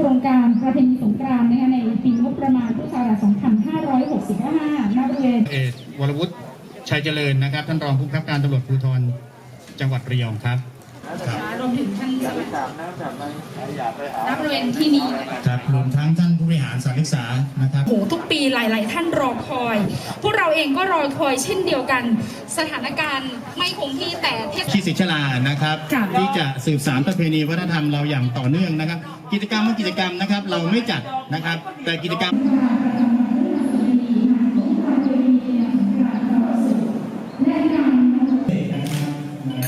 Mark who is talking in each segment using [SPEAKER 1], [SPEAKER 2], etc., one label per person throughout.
[SPEAKER 1] โครงการประเพณีสงกรานต์นะคะในปีงบประมาณพุทธศักราช2565ณบริเวณ
[SPEAKER 2] เอกวรวุฒิชัยเจริญนะครับ ท่านรองผู้บังคับการตำรวจภูธรจังหวัดระยองครับ
[SPEAKER 1] รวมถึงท่าน ณบริเวณที่นี้นะคะ
[SPEAKER 2] ครับรวมทั้งท่านผู้บริหารสถานศึกษานะครับ
[SPEAKER 1] โอ้โหทุกปีหลาย ๆ ท่านรอคอย พวกเราเองก็รอคอยเช่นเดียวกัน สถานการณ์ไม่คงที่แต่เทศ
[SPEAKER 2] ที่ศิชลานะครับ
[SPEAKER 1] ค่ะ
[SPEAKER 2] ที่จะสืบสานประเพณีวัฒนธรรมเราอย่างต่อเนื่องนะครับ กิจกรรมว่ากิจกรรมนะครับ เราไม่จัดนะครับ แต่กิจกรรม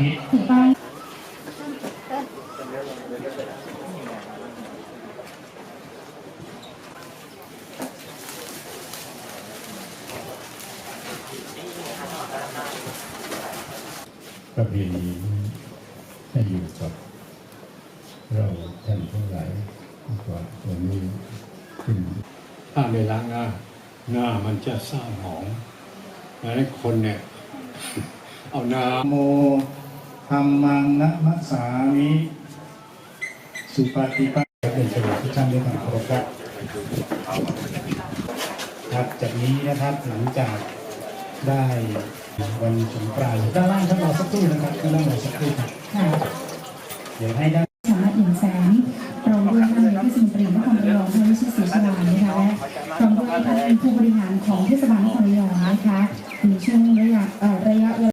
[SPEAKER 2] ธิ
[SPEAKER 1] ถูกต้อง
[SPEAKER 3] ประเพณีให้อยู่กับเราท่านทั้งหลายกว่าวันนี้ขึ้นถ้าไม่ล้างหน้าหน้ามันจะเศร้าหมองดังนั้นคนเนี่ย เอาน้
[SPEAKER 2] โม ธรรมังนะมัสสามิสุปฏิปันธ์เป็นสรุปทุกท่านด้วยความเคารพครับครับจากนี้นะครับหลังจากได้วันสงกรานต์ด้านล่างท่านรอสักครู่นะครับด้านล่างรอสักครู่ครับ
[SPEAKER 1] ค่ะ
[SPEAKER 2] เดี๋ยวให้ด้าน
[SPEAKER 1] สามารถอิ่มแสงพร้อมด้วยท่านนายกเทศมนตรีนครระยองท่านวิชิตศรีชลานะคะและพร้อมด้วยท่านผู้บริหารของเทศบาล